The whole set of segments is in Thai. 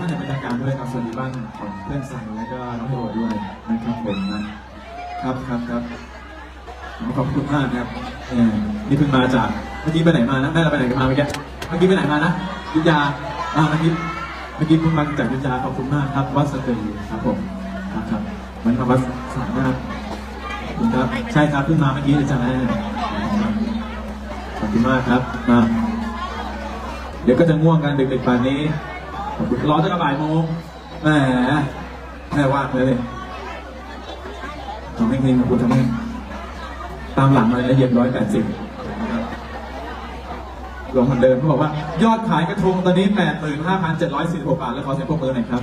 ท่านในบรรยากาศด้วยครับสวัสดีบ้านของเพื่อนสังและก็น้องโรด้วยนะครับผมนะครับครับครับขอบคุณมากครับนี่เพิ่งมาจากเมื่อกี้ไปไหนมานะแม่เราไปไหนกันมาเมื่อกี้เมื่อกี้ไปไหนมานะยุทธยาอ่าเมื่อกี้เมื่อกี้เพิ่งมาจากยุทธยาขอบคุณมากครับวัดสตรีครับผมครับครับมันมาวัดสามนาคุณครับใช่ครับเพิ่งมาเมื่อกี้เลยจ้าแม่ขอบคุณมากครับมาเดี๋ยวก็จะง่วงกันดึกๆป่านนี้ รอจนกระบ่ายโมงแหมแม่ว่างเลยทำให้เงินของคุณทำให้ตามหลังมาเลยละเอียดร้อยแปดสิบลงเหมือนเดิมเขาบอกว่า ยอดขายกระทงตอนนี้แปดหมื่นห้าพันเจ็ดร้อยสี่สิบหกบาท แล้วขอเสียงปรบมือหน่อยครับ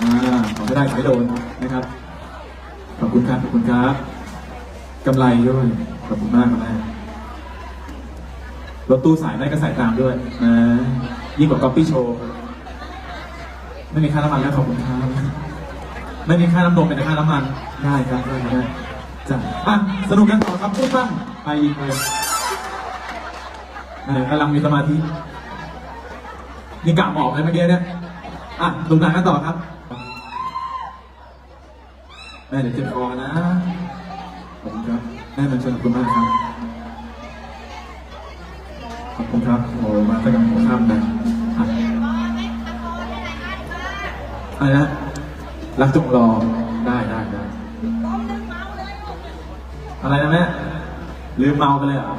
อ่าขอให้ได้ขายโดนนะครับ ขอบคุณครับ ขอบคุณครับกำไรด้วยขอบคุณมากครับแม่รถตู้สายได้ก็ใส่ตามด้วยนะ ยิ่งกว่าก๊อปปี้โชว์ไม่มีค่าน้ำมันแล้วขอบคุณครับไม่มีค่าน้ำนมเป็นค่าน้ำมันได้ครับได้ได้จ้ะอะสนุกกันต่อครับพูดบ้างไปอีกเลยเออกำลังมีสมาธินี่กะหมอบเลยเมื่อกี้เนี่ยอะดูหนังกันต่อครับแม่เดี๋ยวเจ็บคอนะขอบคุณครับแม่มันชวนคุณมากครับขอบคุณครับโอ้มาตั้งแต่หัวค่ำนะ อะไรนะรักจงรอได้ได้ได้อะไรนะแม่ลืมเมาไปเลยเหรอ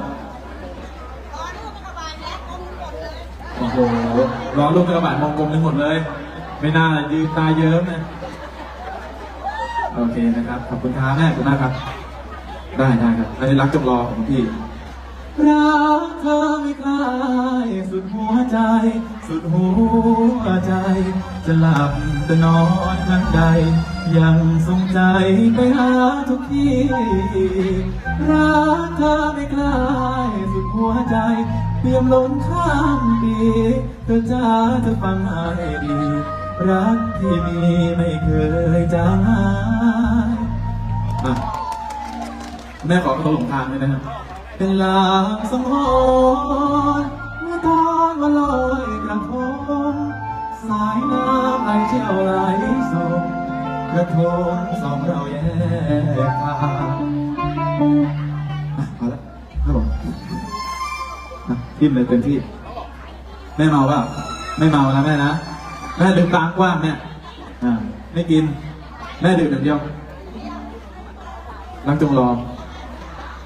โอ้โหรอลูกกระบาดมองกลมไปหมดเลย ไม่น่าเลยยืนตาเยิ้มนะโอเคนะครับ ขอบคุณครับแม่คุณมากครับ ได้ได้ครับอันนี้รักจงรอของพี่รักเธอไม่คลายสุดหัวใจ สุดหัวใจ จะหลับจะนอนทางใด ยังทรงใจไปหาทุกที่ รักเธอไม่คลายสุดหัวใจ เปี่ยมล้นข้ามปี เธอจ้าเธอฟังให้ดี รักที่มีไม่เคยจางหายแม่ขอกระโดดหลงทางเลยนะครับ เป็นลางสังหรณ์เมื่อตอนวันลอยกระทง สายน้ำไหลเชี่ยวไหลส่งกระทงสองเราแยกทางพอแล้วครับผมอะทิมเลยเต็มที่แม่เมาเปล่าไม่เมานะแม่นะแม่ลืมตากว้างเนี่ยไม่กิน แม่ดื่มอย่างเดียวรักจงรอ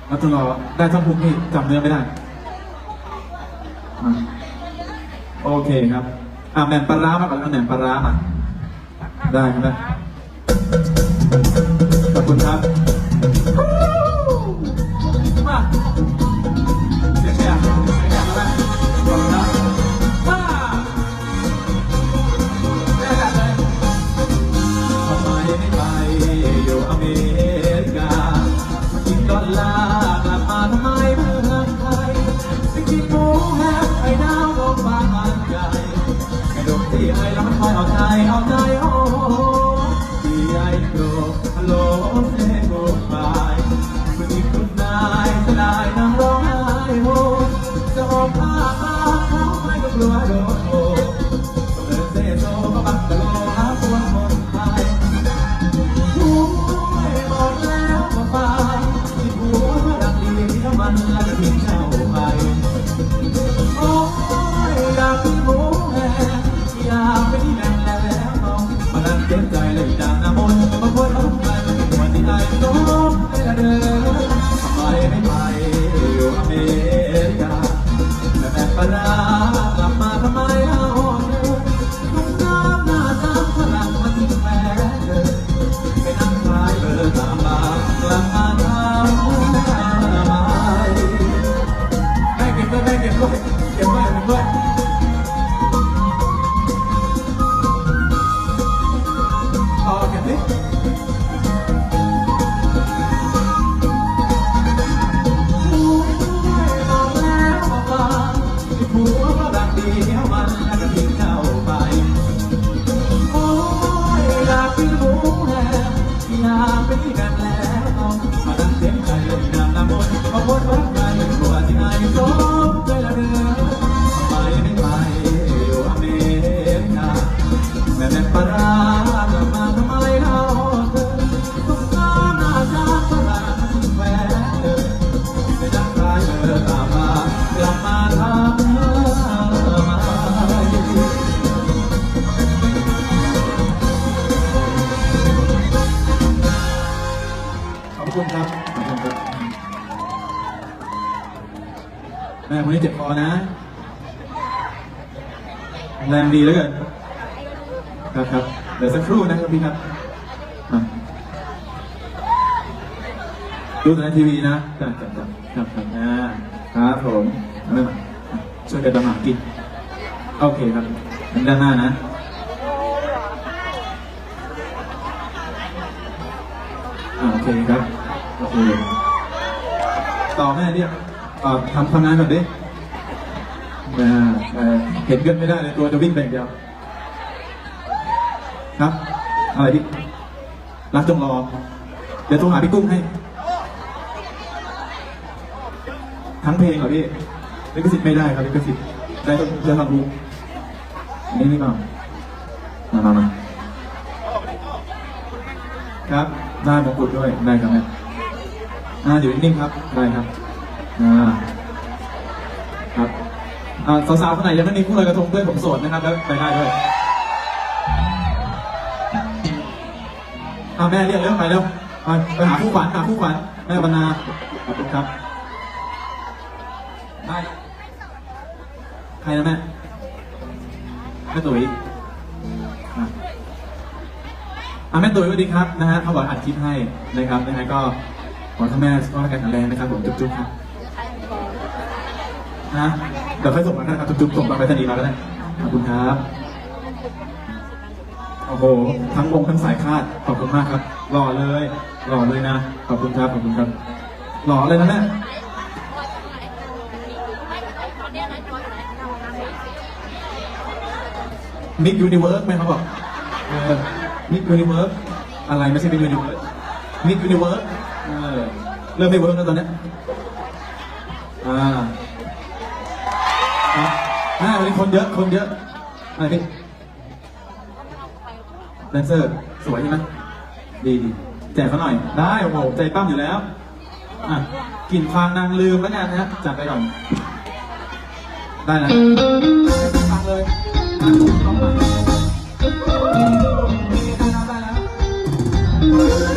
รักจงรอได้ทั้งพุกนี่จำเนื้อไม่ได้ โอเคครับ อ่าแหม่มปลาร้ามาก่อนแล้วแหม่มปลาร้ามาได้ครับแม่ขอบคุณครับมา มีเที่ยวมันน่าจะพิง คนนี้เจ็บคอนะแรงดีแล้วกินครับครับเดี๋ยวสักครู่นะครับพี่ครับดูในทีวีนะจับจับจับครับครับอ่าครับผมเอาเลยมาช่วยกันทำอาหารกินโอเคครับอันด้านหน้านะโอเคครับโอเคต่อแม่เรียก อ่าทำทำงานก่อนดิเอ่อเห็นเกินไม่ได้เลยตัวจะวิ่งแบ่างเดียวครับอะไรพี่รักจงรอ เดี๋ยวโทรหาพี่กุ้งให้ ทั้งเพลงเหรอพี่ลิขสิทธิ์ไม่ได้ครับลิขสิทธิ์ได้ต้องเจอทางรู้นี่นี่เปล่ามามามาครับ ได้มงกุฎด้วย ได้ครับแม่อ่าอยู่นิ่งๆครับ ได้ครับ อ่าครับอ่าสาวๆคนไหนยังไม่มีคู่ลอยกระทงเพื่อนผมโสดนะครับแล้วไปได้ด้วยอ่าแม่เรียกเร็วไปเร็วไปไปหาคู่ขวัญหาคู่ขวัญแม่บรรณาขอบคุณครับได้ใครนะแม่แม่ตุ๋ยอะอะแม่ตุ๋ยสวัสดีครับนะฮะเขาบอกอัดคลิปให้นะครับยังไงก็ขอให้แม่สุขภาแข็งแรงนะครับผมจุ๊บๆครับ นะเดี๋ยวค่อยส่งมาก็ได้ครับจุ๊บๆส่งมาไปสนีย์มาก็ได้ขอบคุณครับโอ้โหทั้งวงทั้งสายคาดขอบคุณมากครับหล่อเลยหล่อเลยนะขอบคุณครับขอบคุณครับหล่อเลยนะแม่ยมิกยูนิเวิร์สไหมเขาบบอกมิกยูนิเวิร์สอะไรไม่ใช่เป็นยูนิเวิร์สมิกยูนิเวิร์สเริ่มไม่เวิร์กแล้วตอนเนี้ยอ่า ครับหน้าวันนี้คนเยอะ คนเยอะอะไรพี่แดนเซอร์ สวยใช่ไหมดีดีแจกเขาหน่อย ได้โอ้โหใจปั้มอยู่แล้วอะกลิ่นฟางนางลืมแล้วกันนะจัดไปก่อน ได้นะฟังเลยอะลองมาได้แล้วได้แล้ว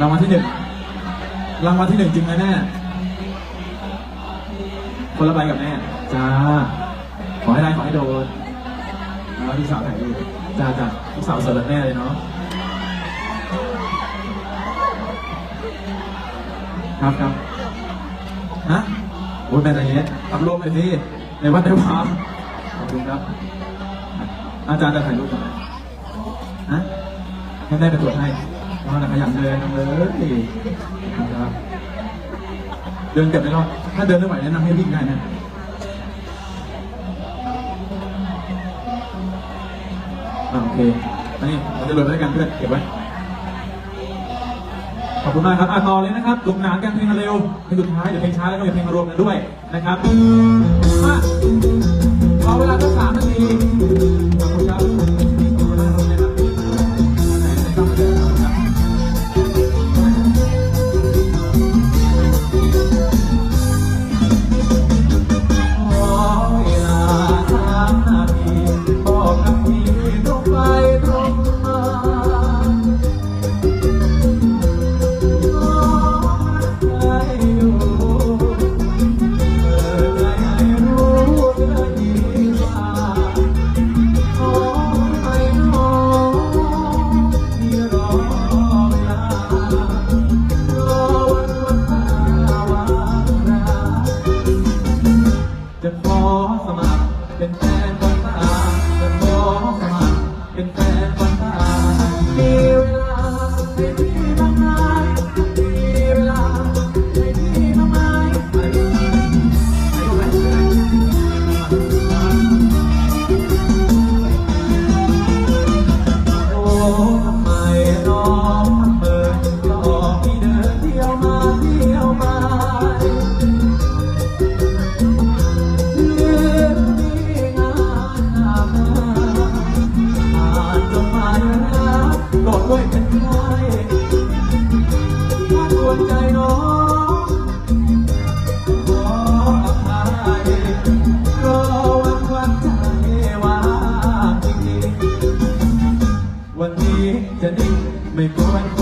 รางวัลที่หนึ่งรางวัลที่หนึ่งจริงไหมแม่คนละใบกับแม่จ้าขอให้ได้ขอให้โดนแล้วพี่สาวถ่ายรูปจ้าจ้าพี่สาวเสิร์ฟแม่เลยเนาะครับครับฮะโอ้ยแม่ใจเย็นทำรูปเลยสิในวัดในวามขอบคุณครับ อาจารย์จะถ่ายรูปทำไมฮะให้แม่ไปตรวจให้ เพราะว่ขยันเดินเลยครับเดินเก็บไม่รอดถ้าเดินไม่ไหวแนะนำให้วิ่งได้นะอ่าโอเคอันนี้เราจะหลดไว้ด้วยกันเพื่อนเก็บไว้ขอบคุณมากครับอะต่อเลยนะครับลุกหนานกันเพลงเร็วเพลงสุดท้ายเดี๋ยวเพลงช้าแล้วก็มีเพลงรวมกันด้วยนะครับมาขอเวลาสักสามนาทีขอบคุณครับ นิ่งไ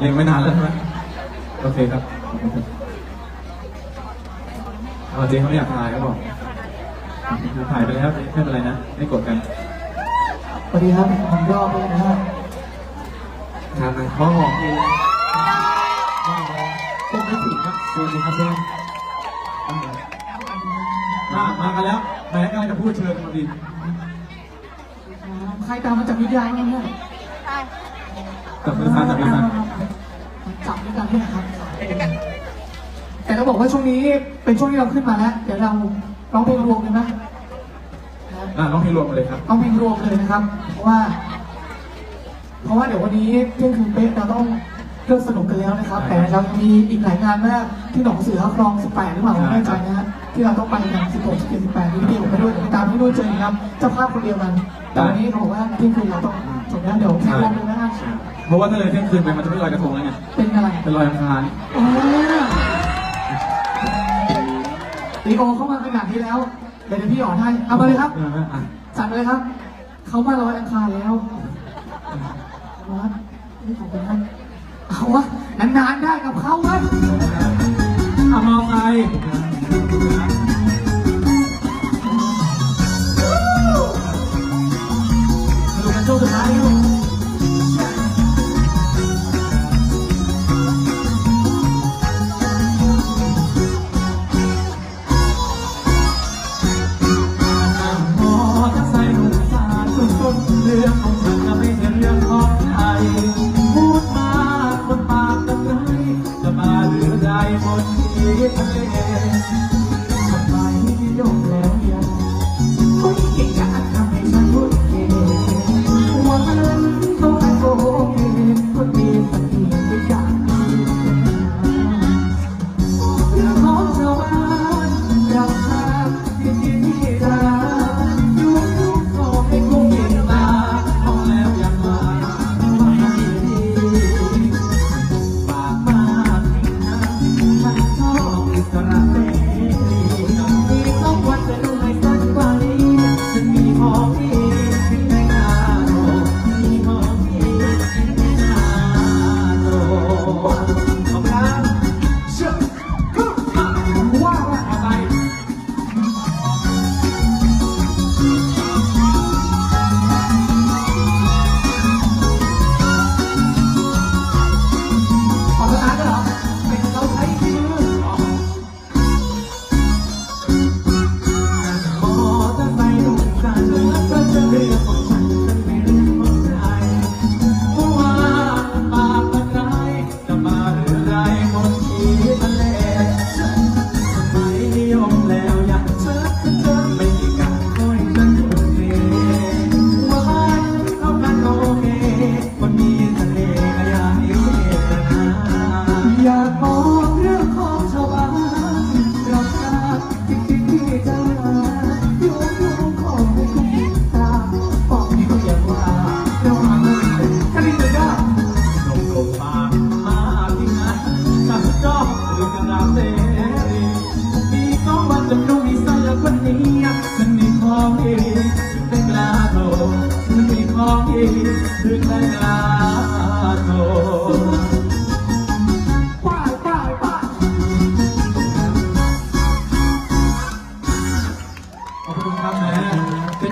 เลี้ยงไม่นานแล้วใช่ไหมโอเคครับเอาเจ๊เขาไม่อยากถ่ายครับผมถ่ายไปแล้วไม่เป็นไรนะ ไม่กดกันสวัสดีครับผมยอดเลยนะฮะงานไหนขอหอมเองพวกไม่ถึงครับสวัสดีครับเพื่อนมามากันแล้วแม่กำลังจะพูดเชิญมาดีใครตามมาจากวิทยาเนี่ยจับมือซ้ายจับมือซ้า ยจับด้วยกันเนี่ยครับ แต่เราบอกว่าช่วงนี้เป็นช่วงที่เราขึ้นมาแล้ว เดี๋ยวเราร้องเพลงรวมกันนะอะร้องเพลงรวมมาเลยครับร้องเพลงรวมเลยนะครับ เพราะว่า เพราะว่าเดี๋ยววันนี้เที่ยงคืนเป๊ะเราต้องริ่มสนุกกันแล้วนะครับ แต่เรายังมีอีกหลายงานมากที่หนองเสือคลอง18หรือเปล่าไม่แน่ใจนะฮะที่เราต้องไปกัน16 17 18นี่พี่ผมไปด้วยเดี๋ยวตามพี่ด้วยเจอกันครับเจ้าภาพคนเดียวกันแต่วันนี้เขาบอกว่าเที่ยงคืนเราต้องจบแล้วเดี๋ยวแค่ลองดูนะฮะ เพราะว่าถ้าเลยเที่ยงคืนไปมันจะไม่ลอยกระทงแล้วไงเป็นอะไรเป็นลอยอังคารโอ้ลีโอเข้ามาขนาดนี้แล้วเดี๋ยวพี่หยอดให้เอามาเลยครับเอออะสั่งเลยครับ เขามาลอยอังคารแล้ววัดนี่ขอบคุณครับเอาวะนานๆได้กับเขาวะอะมองไง อิ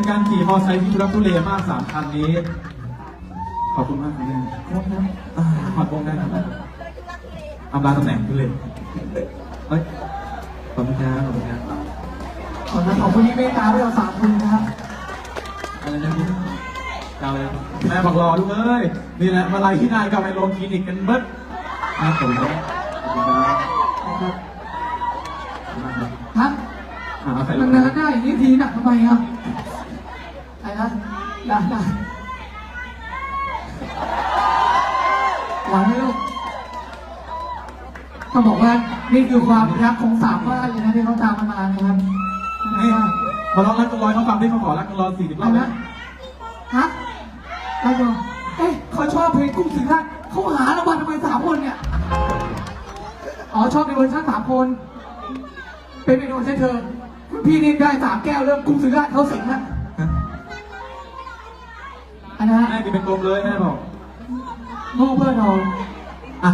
การขี่มอเตอร์ไซค์ที่ทุรักทุเลมากสามคันนี้ ขอบคุณมากครับแม่โค้ชนะอ่าขอดวงได้ครับอำลาตำแหน่งทุเลเฮ้ยขอบคุณครับขอบคุณครับขอบคุณขอบคุณที่เมตตาเราสามคนนะครับอะไรนะพี่ยาวเลยแม่บอกรอลูกเอ้ยนี่แหละมาไล่ที่นายกับไปโรงคลินิกกันเบิดครับผมครับขอบคุณครับขอบคุณครับฮะอ่าเอาใส่มันนานได้อย่างนี้ทีหนักทำไมครับอะไรนะ ได้ได้หวังไหมลูกต้องบอกว่านี่คือความรักของสามบ้านเลยนะที่เขาตามมานานนะครับนี่พอร้องรักกันลอยเขาฟังที่เขาขอรักกันรอสี่สิบรอะอบไรแล้นะวฮะอะไรอยู่เอ๊ะเขาชอบเพลงกุ้งสิงห์ราชเขาหารางวัลทำไมสามคนเนี่ยอ๋อชอบในเวอร์ชันสามคน เป็นเมนูใช่เธอคุณพี่นี่ได้สามแก้วเริ่มกุ้งสิงห์ราชเขาสิงแล้วอั นนะฮะแม่กินเป็นกลมเลยแม่บอกโง่เพื่อนเราอะ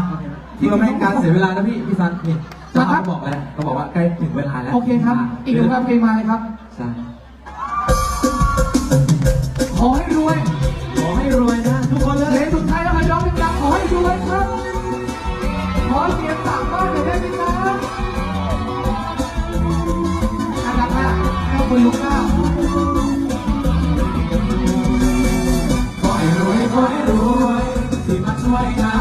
เพื่อไม่ให้การเสียเวลานะพี่พี่ซันนี่เจ้าภาพเขาบอกแล้วเขาบอกว่าใกล้ถึงเวลาแล้วโอเคครับ อีกหนึ่งเพลงมาเลยครับ ที่ม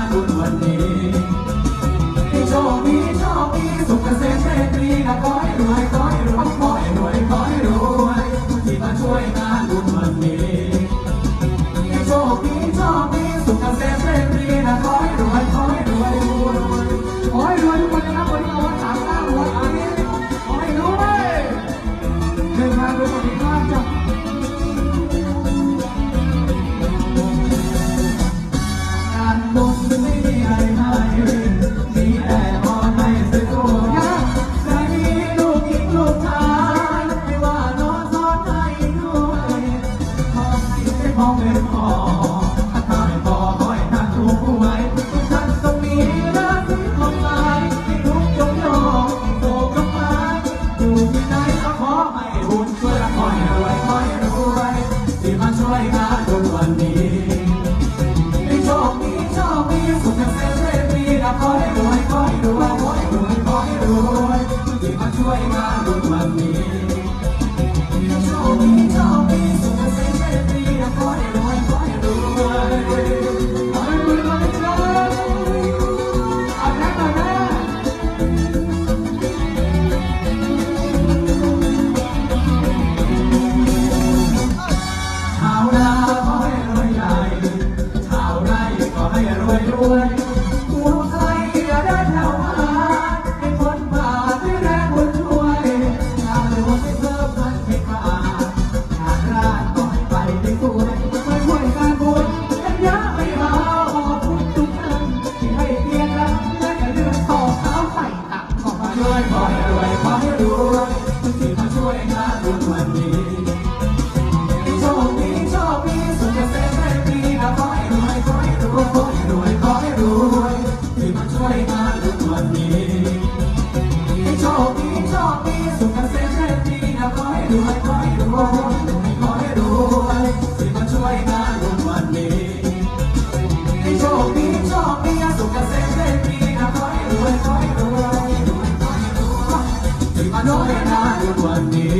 ที่มาช่วยงานวันนี้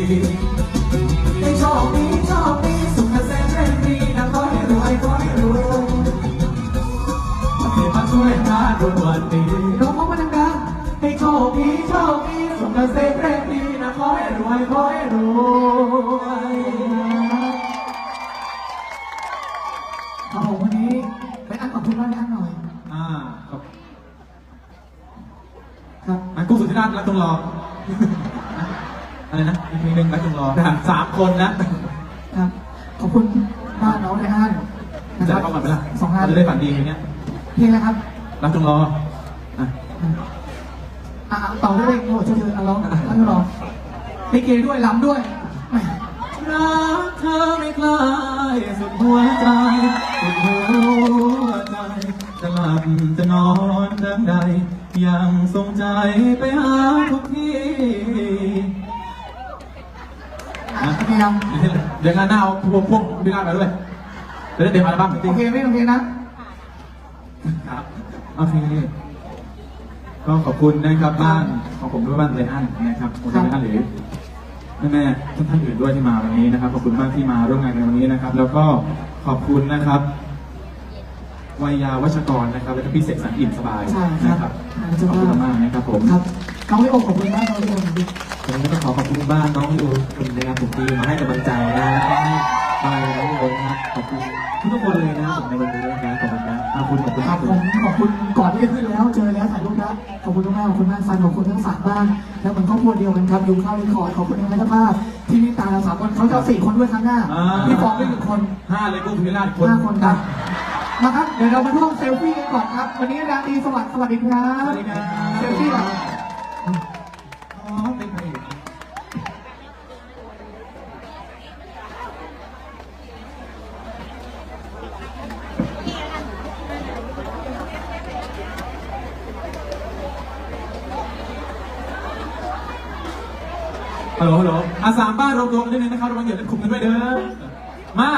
ให้โชคดีโชคดีสุขเกษมได้ปีนะขอให้รวยขอให้รวยที่มาช่วยงานบุญวันนี้ร้องพร้อมกันดังให้โชคดีโชคดีสุขเกษมได้ปีนะขอให้รวยขอให้รวยๆครับผมวันนี้ไปอันขอบคุณมากนะหน่อยอ่าครับครับอะกุ้งสุธิราชรักจงรอ อะไรนะอีกเพลงหนึ่งรักจงรอสามคนนะครับ ขอบคุณบ้านน้องในห้างนะคจะรับเข้ามาไหมล่ะสองงานจะได้ฝันดีอย่างเงี้ยเพลงอะไรครับรักจงรออะอ่าต่อด้วยเพลงโอ้เชิญๆอะร้องร้องร้องลิเกด้วยลำด้วยแหมรักเธอไม่คลายสุดหัวใจสุดหัวใจจะหลับจะนอนดังใดยังทรงใจไปหาทุกที่ อะโอเคยังเดี๋ยวงานหน้าเอาพวกพวกพี่ลาดมาด้วยจะได้เตรียมอัลบั้มจริโองเคไหมโอเคนะ ครับโอเคก็ขอบคุณนะครับบ้านของผมด้วยบ้านเลอันนะครับผมเลอันหรือแม่ๆท่านท่านอื่นด้วยที่มาวันนี้นะครับ ขอบคุณมากที่มาร่วมงานในวันนี้นะครับ แล้วก็ขอบคุณนะครับวัยยาวัชกรนะครับ และก็พี่เสกสรรอิ่มสบายใช่นะคครัรับบอ่าขอบคุณมากนะครับผมครับน้องลิโอขอบคุณมากน้องลิโอ จริงผมก็ต้องขอขอบคุณบ้านน้องพี่อูคุณนะครับผมที่มาให้กำลังใจนะแล้วก็ให้บายน้องพี่อูนะครับขอบคุณทุกๆคนเลยนะครับผมในวันนี้นะครับขอบคุณนะขอบคุณขอบคุณๆครับผมขอบคุณก่อนที่จะขึ้นแล้วเจอแล้วถ่ายรูปแล้วขอบคุณมากๆขอบคุณมากฟันขอบคุณทั้งสามบ้านแล้วเหมือนครอบครัวเดียวกันครับดูข้าวรีคอร์ดขอบคุณในเจ้าภาพที่นี่ตาเราสามคนเขาจะเอาสี่คนด้วยครั้งหน้าอ่า พี่ฟองด้วยหนึ่งคนห้าเลยกุ้งพิราชคนห้าคนครับมาครับเดี๋ยวเรามาร่วมเซลฟี่กันก่อนครับ วันนี้ราตรีสวัสดิ์สวัสดีครับสวัสดีครับ เซลฟี่ก่อน รวมตัวกันนิดนึงนะครับระวังเหยียบเล่นขุมกันด้วยเด้อมา